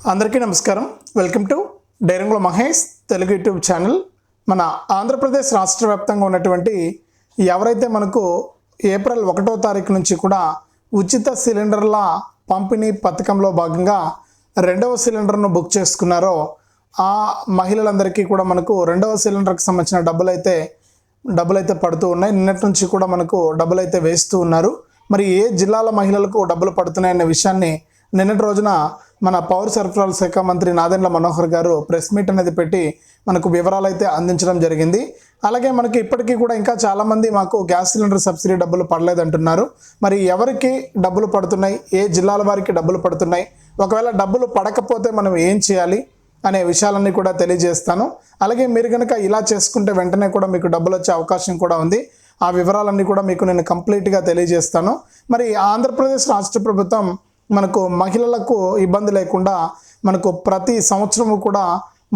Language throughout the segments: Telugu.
అందరికీ నమస్కారం. Welcome to Dairangula Mahesh Telugu YouTube channel. మన ఆంధ్రప్రదేశ్ రాష్ట్ర వ్యాప్తంగా ఉన్నటువంటి ఎవరైతే మనకు ఏప్రిల్ ఒకటో తారీఖు నుంచి కూడా ఉచిత సిలిండర్ల పంపిణీ పథకంలో భాగంగా రెండవ సిలిండర్ను బుక్ చేసుకున్నారో ఆ మహిళలందరికీ కూడా మనకు రెండవ సిలిండర్కి సంబంధించిన డబ్బులు అయితే డబ్బులు అయితే పడుతూ ఉన్నాయి. నిన్నటి నుంచి కూడా మనకు డబ్బులు అయితే వేస్తూ ఉన్నారు. మరి ఏ జిల్లాల మహిళలకు డబ్బులు పడుతున్నాయనే విషయాన్ని నిన్నటి రోజున మన పౌర సరఫరాల శాఖ మంత్రి నాదెండ్ల మనోహర్ గారు ప్రెస్ మీట్ అనేది పెట్టి మనకు వివరాలు అయితే అందించడం జరిగింది. అలాగే మనకి ఇప్పటికీ కూడా ఇంకా చాలామంది మాకు గ్యాస్ సిలిండర్ సబ్సిడీ డబ్బులు పడలేదంటున్నారు. మరి ఎవరికి డబ్బులు పడుతున్నాయి? ఏ జిల్లాల వారికి డబ్బులు పడుతున్నాయి? ఒకవేళ డబ్బులు పడకపోతే మనం ఏం చేయాలి? అనే విషయాలన్నీ కూడా తెలియజేస్తాను. అలాగే మీరు కనుక ఇలా చేసుకుంటే వెంటనే కూడా మీకు డబ్బులు వచ్చే అవకాశం కూడా ఉంది. ఆ వివరాలన్నీ కూడా మీకు నేను కంప్లీట్గా తెలియజేస్తాను. మరి ఆంధ్రప్రదేశ్ రాష్ట్ర ప్రభుత్వం మనకు మహిళలకు ఇబ్బంది లేకుండా మనకు ప్రతి సంవత్సరము కూడా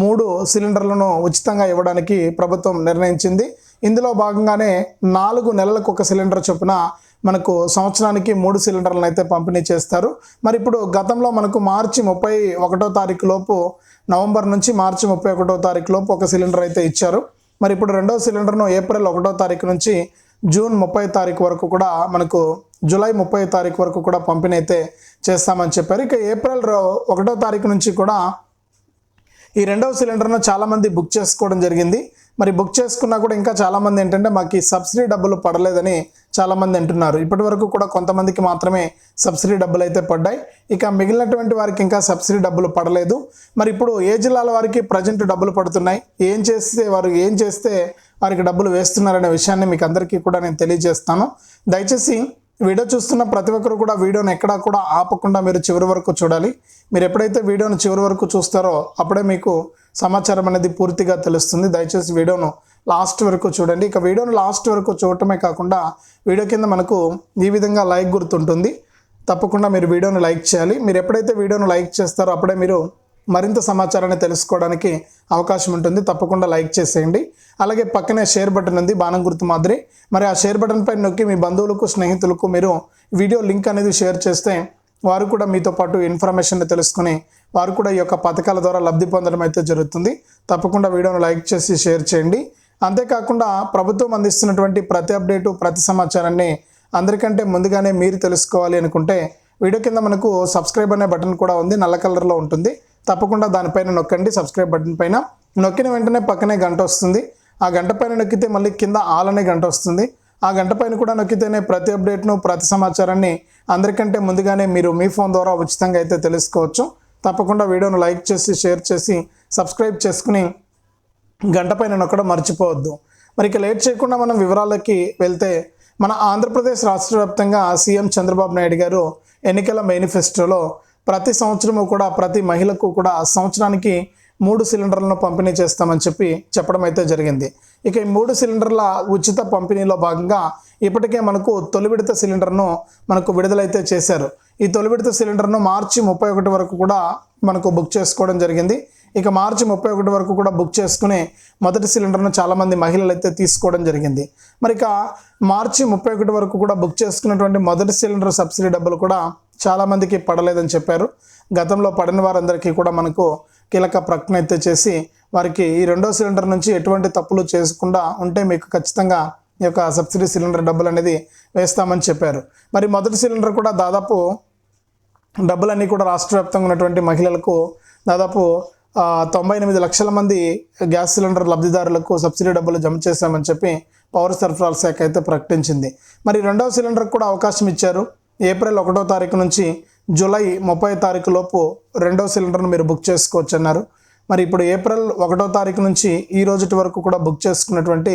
మూడు సిలిండర్లను ఉచితంగా ఇవ్వడానికి ప్రభుత్వం నిర్ణయించింది. ఇందులో భాగంగానే నాలుగు నెలలకు ఒక సిలిండర్ చొప్పున మనకు సంవత్సరానికి మూడు సిలిండర్లను అయితే పంపిణీ చేస్తారు. మరి ఇప్పుడు గతంలో మనకు మార్చి ముప్పై ఒకటో తారీఖు లోపు నవంబర్ నుంచి మార్చి ముప్పై ఒకటో తారీఖు లోపు ఒక సిలిండర్ అయితే ఇచ్చారు. మరి ఇప్పుడు రెండో సిలిండర్ను ఏప్రిల్ ఒకటో తారీఖు నుంచి జూన్ ముప్పై తారీఖు వరకు కూడా మనకు జూలై ముప్పై తారీఖు వరకు కూడా పంపిణీ అయితే చేస్తామని చెప్పారు. ఇక ఏప్రిల్ ఒకటో తారీఖు నుంచి కూడా ఈ రెండవ సిలిండర్ను చాలామంది బుక్ చేసుకోవడం జరిగింది. మరి బుక్ చేసుకున్నా కూడా ఇంకా చాలామంది ఏంటంటే మాకు ఈ సబ్సిడీ డబ్బులు పడలేదని చాలామంది అంటున్నారు. ఇప్పటి వరకు కూడా కొంతమందికి మాత్రమే సబ్సిడీ డబ్బులు అయితే పడ్డాయి. ఇక మిగిలినటువంటి వారికి ఇంకా సబ్సిడీ డబ్బులు పడలేదు. మరి ఇప్పుడు ఏ జిల్లాల వారికి ప్రజెంట్ డబ్బులు పడుతున్నాయి? ఏం చేస్తే వారు ఏం చేస్తే వారికి డబ్బులు వేస్తున్నారనే విషయాన్ని మీకు అందరికీ కూడా నేను తెలియజేస్తాను. దయచేసి వీడియో చూస్తున్న ప్రతి ఒక్కరు కూడా వీడియోని ఎక్కడా కూడా ఆపకుండా మీరు చివరి వరకు చూడాలి. మీరు ఎప్పుడైతే వీడియోను చివరి వరకు చూస్తారో అప్పుడే మీకు సమాచారం అనేది పూర్తిగా తెలుస్తుంది. దయచేసి వీడియోను లాస్ట్ వరకు చూడండి. ఇక వీడియోను లాస్ట్ వరకు చూడటమే కాకుండా వీడియో కింద మనకు ఈ విధంగా లైక్ గుర్తుంటుంది. తప్పకుండా మీరు వీడియోను లైక్ చేయాలి. మీరు ఎప్పుడైతే వీడియోను లైక్ చేస్తారో అప్పుడే మీరు మరింత సమాచారాన్ని తెలుసుకోవడానికి అవకాశం ఉంటుంది. తప్పకుండా లైక్ చేసేయండి. అలాగే పక్కనే షేర్ బటన్ ఉంది. బాణం గుర్తు మాదిరి. మరి ఆ షేర్ బటన్ పైన నొక్కి మీ బంధువులకు స్నేహితులకు మీరు వీడియో లింక్ అనేది షేర్ చేస్తే వారు కూడా మీతో పాటు ఇన్ఫర్మేషన్ తెలుసుకుని వారు కూడా ఈ యొక్క పథకాల ద్వారా లబ్ధి పొందడం అయితే జరుగుతుంది. తప్పకుండా వీడియోను లైక్ చేసి షేర్ చేయండి. అంతేకాకుండా ప్రభుత్వం అందిస్తున్నటువంటి ప్రతి అప్డేటు ప్రతి సమాచారాన్ని అందరికంటే ముందుగానే మీరు తెలుసుకోవాలి అనుకుంటే వీడియో కింద మనకు సబ్స్క్రైబ్ అనే బటన్ కూడా ఉంది. నల్ల కలర్లో ఉంటుంది. తప్పకుండా దానిపైన నొక్కండి సబ్స్క్రైబ్ బటన్ పైన. నొక్కిన వెంటనే పక్కనే గంట వస్తుంది. ఆ గంట పైన నొక్కితే మళ్ళీ కింద ఆల్ అనే గంట వస్తుంది. ఆ గంట పైన కూడా నొక్కితేనే ప్రతి అప్డేట్ను ప్రతి సమాచారాన్ని అందరికంటే ముందుగానే మీరు మీ ఫోన్ ద్వారా ఉచితంగా అయితే తెలుసుకోవచ్చు. తప్పకుండా వీడియోను లైక్ చేసి షేర్ చేసి సబ్స్క్రైబ్ చేసుకుని గంట పైన నొక్కడం మర్చిపోవద్దు. మరి ఇక లేట్ చేయకుండా మనం వివరాలకి వెళ్తే మన ఆంధ్రప్రదేశ్ రాష్ట్ర వ్యాప్తంగా సీఎం చంద్రబాబు నాయుడు గారు ఎన్నికల మేనిఫెస్టోలో ప్రతి సంవత్సరము కూడా ప్రతి మహిళకు కూడా సంవత్సరానికి మూడు సిలిండర్లను పంపిణీ చేస్తామని చెప్పి చెప్పడం అయితే జరిగింది. ఇక ఈ మూడు సిలిండర్ల ఉచిత పంపిణీలో భాగంగా ఇప్పటికే మనకు తొలి విడత సిలిండర్ను మనకు విడుదలైతే చేశారు. ఈ తొలి విడత సిలిండర్ను మార్చి ముప్పై ఒకటి వరకు కూడా మనకు బుక్ చేసుకోవడం జరిగింది. ఇక మార్చి ముప్పై ఒకటి వరకు కూడా బుక్ చేసుకుని మొదటి సిలిండర్ను చాలామంది మహిళలు అయితే తీసుకోవడం జరిగింది. మరి ఇక మార్చి ముప్పై ఒకటి వరకు కూడా బుక్ చేసుకున్నటువంటి మొదటి సిలిండర్ సబ్సిడీ డబ్బులు కూడా చాలామందికి పడలేదని చెప్పారు. గతంలో పడిన వారందరికీ కూడా మనకు కీలక ప్రకటన అయితే చేసి వారికి ఈ రెండో సిలిండర్ నుంచి ఎటువంటి తప్పులు చేసుకుండా ఉంటే మీకు ఖచ్చితంగా ఈ యొక్క సబ్సిడీ సిలిండర్ డబ్బులు అనేది వేస్తామని చెప్పారు. మరి మొదటి సిలిండర్ కూడా దాదాపు డబ్బులన్నీ కూడా రాష్ట్ర వ్యాప్తంగా ఉన్నటువంటి మహిళలకు దాదాపు తొంభై ఎనిమిది లక్షల మంది గ్యాస్ సిలిండర్ లబ్ధిదారులకు సబ్సిడీ డబ్బులు జమ చేశామని చెప్పి పౌర సరఫరాల శాఖ అయితే ప్రకటించింది. మరి రెండవ సిలిండర్ కూడా అవకాశం ఇచ్చారు. ఏప్రిల్ ఒకటో తారీఖు నుంచి జూలై ముప్పై తారీఖు లోపు రెండవ సిలిండర్ను మీరు బుక్ చేసుకోవచ్చు అన్నారు మరి ఇప్పుడు ఏప్రిల్ ఒకటో తారీఖు నుంచి ఈ రోజుటి వరకు కూడా బుక్ చేసుకున్నటువంటి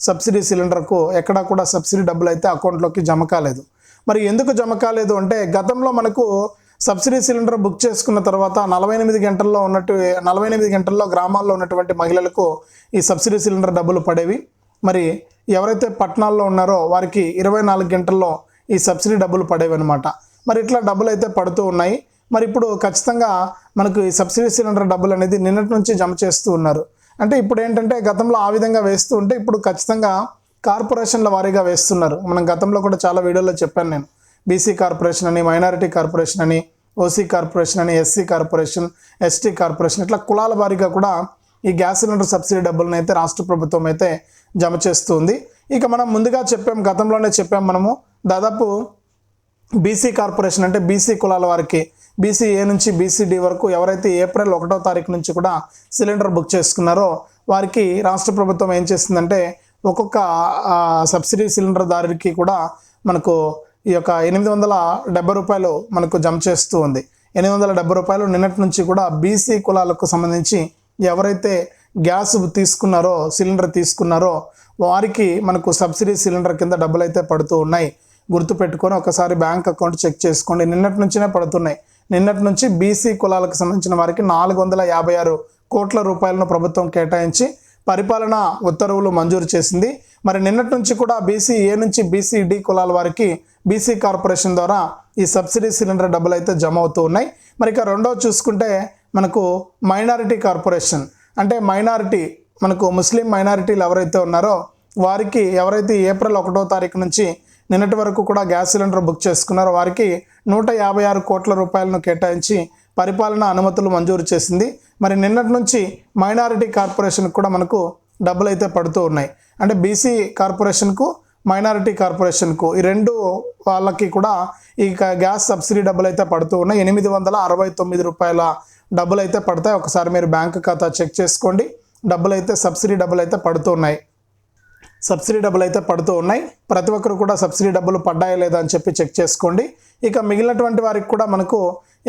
సబ్సిడీ సిలిండర్కు ఎక్కడా కూడా సబ్సిడీ డబ్బులు అయితే అకౌంట్లోకి జమ కాలేదు. మరి ఎందుకు జమ కాలేదు అంటే గతంలో మనకు సబ్సిడీ సిలిండర్ బుక్ చేసుకున్న తర్వాత నలభై ఎనిమిది గంటల్లో ఉన్నట్టు నలభై ఎనిమిది గంటల్లో గ్రామాల్లో ఉన్నటువంటి మహిళలకు ఈ సబ్సిడీ సిలిండర్ డబ్బులు పడేవి. మరి ఎవరైతే పట్టణాల్లో ఉన్నారో వారికి ఇరవై నాలుగు గంటల్లో ఈ సబ్సిడీ డబ్బులు పడేవి అనమాట మరి ఇట్లా డబ్బులు అయితే పడుతూ ఉన్నాయి. మరి ఇప్పుడు ఖచ్చితంగా మనకు ఈ సబ్సిడీ సిలిండర్ డబ్బులు అనేది నిన్నటి నుంచి జమ చేస్తూ ఉన్నారు. అంటే ఇప్పుడు ఏంటంటే గతంలో ఆ విధంగా వేస్తూ ఉంటే ఇప్పుడు ఖచ్చితంగా కార్పొరేషన్ల వారీగా వేస్తున్నారు. మనం గతంలో కూడా చాలా వీడియోలో చెప్పాను నేను. బీసీ కార్పొరేషన్ అని మైనారిటీ కార్పొరేషన్ అని ఓసీ కార్పొరేషన్ అని ఎస్సీ కార్పొరేషన్ ఎస్టీ కార్పొరేషన్ ఇట్లా కులాల వారీగా కూడా ఈ గ్యాస్ సిలిండర్ సబ్సిడీ డబ్బులను అయితే రాష్ట్ర ప్రభుత్వం అయితే జమ చేస్తుంది. ఇక మనం ముందుగా చెప్పాం గతంలోనే చెప్పాం మనము దాదాపు బీసీ కార్పొరేషన్ అంటే బీసీ కులాల వారికి బీసీ ఏ నుంచి బీసీడీ వరకు ఎవరైతే ఏప్రిల్ ఒకటో తారీఖు నుంచి కూడా సిలిండర్ బుక్ చేసుకున్నారో వారికి రాష్ట్ర ప్రభుత్వం ఏం చేస్తుందంటే ఒక్కొక్క సబ్సిడీ సిలిండర్ దారికి కూడా మనకు ఈ యొక్క ఎనిమిది వందల డెబ్బై రూపాయలు మనకు జమ చేస్తూ ఉంది. ఎనిమిది వందల డెబ్బై రూపాయలు నిన్నటి నుంచి కూడా బీసీ కులాలకు సంబంధించి ఎవరైతే గ్యాస్ తీసుకున్నారో సిలిండర్ తీసుకున్నారో వారికి మనకు సబ్సిడీ సిలిండర్ కింద డబ్బులు అయితే పడుతూ ఉన్నాయి. గుర్తుపెట్టుకొని ఒకసారి బ్యాంక్ అకౌంట్ చెక్ చేసుకోండి. నిన్నటి నుంచినే పడుతున్నాయి. నిన్నటి నుంచి బీసీ కులాలకు సంబంధించిన వారికి నాలుగు వందల యాభై ఆరు కోట్ల రూపాయలను ప్రభుత్వం కేటాయించి పరిపాలన ఉత్తర్వులు మంజూరు చేసింది. మరి నిన్నటి నుంచి కూడా బీసీ ఏ నుంచి బీసీ డి కులాల వారికి బీసీ కార్పొరేషన్ ద్వారా ఈ సబ్సిడీ సిలిండర్ డబ్బులు అయితే జమ అవుతూ ఉన్నాయి. మరి ఇక రెండో చూసుకుంటే మనకు మైనారిటీ కార్పొరేషన్. అంటే మైనారిటీ మనకు ముస్లిం మైనారిటీలు ఎవరైతే ఉన్నారో వారికి ఎవరైతే ఏప్రిల్ ఒకటో తారీఖు నుంచి నిన్నటి వరకు కూడా గ్యాస్ సిలిండర్ బుక్ చేసుకున్నారో వారికి నూట యాభై ఆరు కోట్ల రూపాయలను కేటాయించి పరిపాలన అనుమతులు మంజూరు చేసింది. మరి నిన్నటి నుంచి మైనారిటీ కార్పొరేషన్కి కూడా మనకు డబ్బులు అయితే పడుతూ ఉన్నాయి. అంటే బీసీ కార్పొరేషన్కు మైనారిటీ కార్పొరేషన్కు. ఈ రెండు వాళ్ళకి కూడా ఈ గ్యాస్ సబ్సిడీ డబ్బులు అయితే పడుతూ ఉన్నాయి. ఎనిమిది వందల అరవై తొమ్మిది రూపాయల డబ్బులు అయితే పడతాయి. ఒకసారి మీరు బ్యాంక్ ఖాతా చెక్ చేసుకోండి. డబ్బులు అయితే సబ్సిడీ డబ్బులు అయితే పడుతూ ఉన్నాయి. సబ్సిడీ డబ్బులు అయితే పడుతూ ఉన్నాయి. ప్రతి ఒక్కరు కూడా సబ్సిడీ డబ్బులు పడ్డాయా లేదా అని చెప్పి చెక్ చేసుకోండి. ఇక మిగిలినటువంటి వారికి కూడా మనకు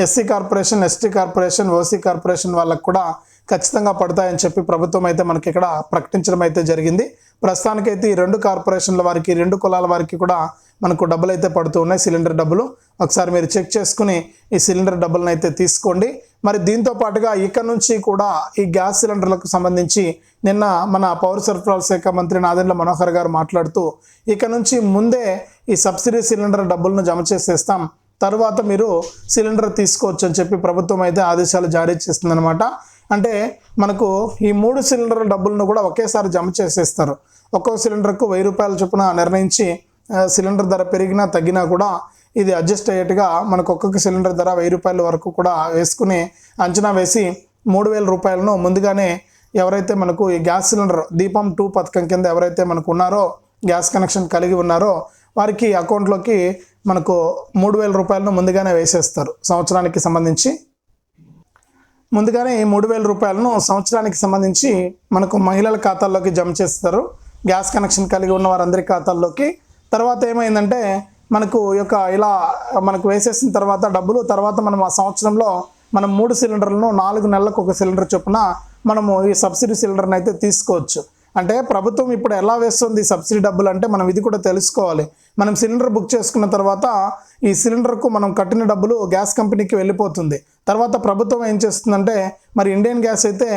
SC corporation ST corporation OC corporation వాళ్ళకు కూడా ఖచ్చితంగా పడతాయని చెప్పి ప్రభుత్వం అయితే మనకి ఇక్కడ ప్రకటించడం అయితే జరిగింది. ప్రస్తుతానికైతే ఈ రెండు కార్పొరేషన్ల వారికి రెండు కులాల వారికి కూడా మనకు డబ్బులు అయితే పడుతూ ఉన్నాయి. సిలిండర్ డబ్బులు. ఒకసారి మీరు చెక్ చేసుకుని ఈ సిలిండర్ డబ్బులను అయితే తీసుకోండి. మరి దీంతో పాటుగా ఇక నుంచి కూడా ఈ గ్యాస్ సిలిండర్లకు సంబంధించి నిన్న మన పౌర సరఫరాల శాఖ మంత్రి నాదెండ్ల మనోహర్ గారు మాట్లాడుతూ ఇక నుంచి ముందే ఈ సబ్సిడీ సిలిండర్ డబ్బులను జమ చేసేస్తాం. తర్వాత మీరు సిలిండర్ తీసుకోవచ్చు అని చెప్పి ప్రభుత్వం అయితే ఆదేశాలు జారీ చేస్తుందన్నమాట. అంటే మనకు ఈ మూడు సిలిండర్ డబ్బులను కూడా ఒకేసారి జమ చేసేస్తారు. ఒక్కో సిలిండర్కు వెయ్యి రూపాయల చొప్పున నిర్ణయించి సిలిండర్ ధర పెరిగినా తగ్గినా కూడా ఇది అడ్జస్ట్ అయ్యేట్టుగా మనకు ఒక్కొక్క సిలిండర్ ధర వెయ్యి రూపాయల వరకు కూడా వేసుకుని అంచనా వేసి మూడు వేల రూపాయలను ముందుగానే ఎవరైతే మనకు ఈ గ్యాస్ సిలిండర్ దీపం టూ పథకం కింద ఎవరైతే మనకు ఉన్నారో గ్యాస్ కనెక్షన్ కలిగి ఉన్నారో వారికి అకౌంట్లోకి మనకు మూడు వేల రూపాయలను ముందుగానే వేసేస్తారు. సంవత్సరానికి సంబంధించి ముందుగానే ఈ మూడు వేల రూపాయలను సంవత్సరానికి సంబంధించి మనకు మహిళల ఖాతాల్లోకి జమ చేస్తారు. గ్యాస్ కనెక్షన్ కలిగి ఉన్న వారందరి ఖాతాల్లోకి. తర్వాత ఏమైందంటే మనకు ఈ యొక్క ఇలా మనకు వేసేసిన తర్వాత డబ్బులు తర్వాత మనం ఆ సంవత్సరంలో మనం మూడు సిలిండర్లను నాలుగు నెలలకు ఒక సిలిండర్ చొప్పున మనము ఈ సబ్సిడీ సిలిండర్ని అయితే తీసుకోవచ్చు. అంటే ప్రభుత్వం ఇప్పుడు ఎలా వేస్తుంది సబ్సిడీ డబ్బులు అంటే మనం ఇది కూడా తెలుసుకోవాలి. మనం సిలిండర్ బుక్ చేసుకున్న తర్వాత ఈ సిలిండర్కు మనం కట్టిన డబ్బులు గ్యాస్ కంపెనీకి వెళ్ళిపోతుంది. తర్వాత ప్రభుత్వం ఏం చేస్తుందంటే మరి ఇండియన్ గ్యాస్ అయితే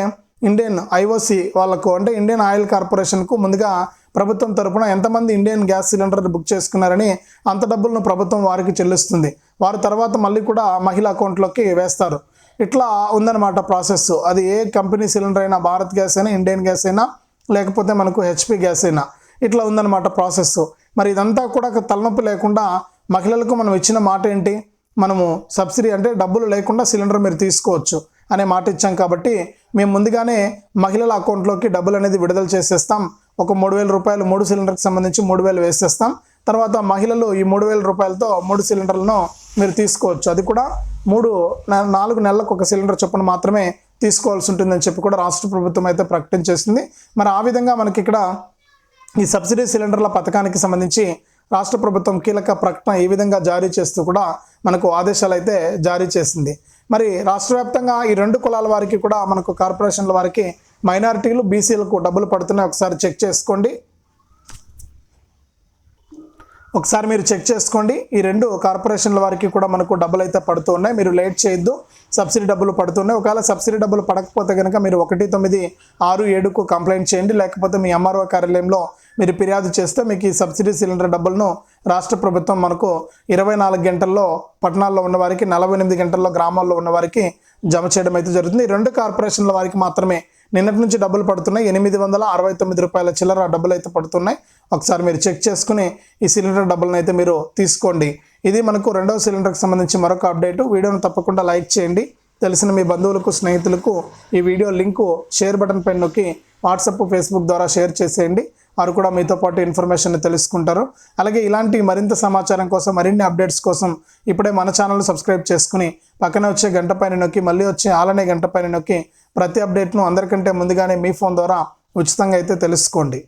ఇండియన్ ఐఓసి వాళ్ళకు అంటే ఇండియన్ ఆయిల్ కార్పొరేషన్కు ముందుగా ప్రభుత్వం తరపున ఎంతమంది ఇండియన్ గ్యాస్ సిలిండర్ బుక్ చేసుకున్నారని అంత డబ్బులను ప్రభుత్వం వారికి చెల్లిస్తుంది. వారు తర్వాత మళ్ళీ కూడా మహిళ అకౌంట్లోకి వేస్తారు. ఇట్లా ఉందన్నమాట ప్రాసెస్. అది ఏ కంపెనీ సిలిండర్ అయినా భారత్ గ్యాస్ అయినా ఇండియన్ గ్యాస్ అయినా లేకపోతే మనకు హెచ్పి గ్యాస్ అయినా. ఇట్లా ఉందన్నమాట ప్రాసెస్ మరి ఇదంతా కూడా తలనొప్పి లేకుండా మహిళలకు మనం ఇచ్చిన మాట ఏంటి? మనము సబ్సిడీ అంటే డబ్బులు లేకుండా సిలిండర్ మీరు తీసుకోవచ్చు అనే మాట ఇచ్చాం కాబట్టి మేము ముందుగానే మహిళల అకౌంట్లోకి డబ్బులు అనేది విడుదల చేసేస్తాం. ఒక మూడు వేల రూపాయలు మూడు సిలిండర్కి సంబంధించి మూడు వేలు వేసేస్తాం. తర్వాత మహిళలు ఈ మూడు వేల రూపాయలతో మూడు సిలిండర్లను మీరు తీసుకోవచ్చు. అది కూడా మూడు నాలుగు నెలలకు ఒక సిలిండర్ చొప్పున మాత్రమే తీసుకోవాల్సి ఉంటుందని చెప్పి కూడా రాష్ట్ర ప్రభుత్వం అయితే ప్రకటించేసింది మరి ఆ విధంగా మనకి ఇక్కడ ఈ సబ్సిడీ సిలిండర్ల పథకానికి సంబంధించి రాష్ట్ర ప్రభుత్వం కీలక ప్రకటన ఈ విధంగా జారీ చేస్తూ కూడా మనకు ఆదేశాలు అయితే జారీ చేసింది. మరి రాష్ట్ర వ్యాప్తంగా ఈ రెండు కులాల వారికి కూడా మనకు కార్పొరేషన్ల వారికి మైనారిటీలు బీసీలకు డబ్బులు పడుతున్నాయి. ఒకసారి చెక్ చేసుకోండి. ఒకసారి మీరు చెక్ చేసుకోండి. ఈ రెండు కార్పొరేషన్ల వారికి కూడా మనకు డబ్బులు అయితే పడుతూ ఉన్నాయి. మీరు లేట్ చేయొద్దు. సబ్సిడీ డబ్బులు పడుతున్నాయి ఒకవేళ సబ్సిడీ డబ్బులు పడకపోతే కనుక మీరు ఒకటి తొమ్మిది ఆరు ఏడుకు కంప్లైంట్ చేయండి. లేకపోతే మీ ఎంఆర్ఓ కార్యాలయంలో మీరు ఫిర్యాదు చేస్తే మీకు ఈ సబ్సిడీ సిలిండర్ డబ్బులను రాష్ట్ర ప్రభుత్వం మనకు ఇరవై నాలుగు గంటల్లో పట్టణాల్లో ఉన్నవారికి నలభై ఎనిమిది గంటల్లో గ్రామాల్లో ఉన్నవారికి జమ చేయడం అయితే జరుగుతుంది. ఈ రెండు కార్పొరేషన్ల వారికి మాత్రమే నిన్నటి నుంచి డబ్బులు పడుతున్నాయి. ఎనిమిది వందల అరవై తొమ్మిది రూపాయల చిల్లర డబ్బులు అయితే పడుతున్నాయి. ఒకసారి మీరు చెక్ చేసుకుని ఈ సిలిండర్ డబ్బులను అయితే మీరు తీసుకోండి. ఇది మనకు రెండవ సిలిండర్కి సంబంధించి మరొక అప్డేట్. వీడియోను తప్పకుండా లైక్ చేయండి. తెలిసిన మీ బంధువులకు స్నేహితులకు ఈ వీడియో లింకు షేర్ బటన్ పైన నొక్కి వాట్సాప్ ఫేస్బుక్ ద్వారా షేర్ చేసేయండి. వారు కూడా మీతో పాటు ఇన్ఫర్మేషన్ తెలుసుకుంటారు. అలాగే ఇలాంటి మరింత సమాచారం కోసం మరిన్ని అప్డేట్స్ కోసం ఇప్పుడే మన ఛానల్ సబ్స్క్రైబ్ చేసుకుని పక్కన వచ్చే గంట పైన నొక్కి మళ్ళీ వచ్చే ఆలనే గంట పైన నొక్కి ప్రతి అప్డేట్ను అందరికంటే ముందుగానే మీ ఫోన్ ద్వారా ఉచితంగా అయితే తెలుసుకోండి.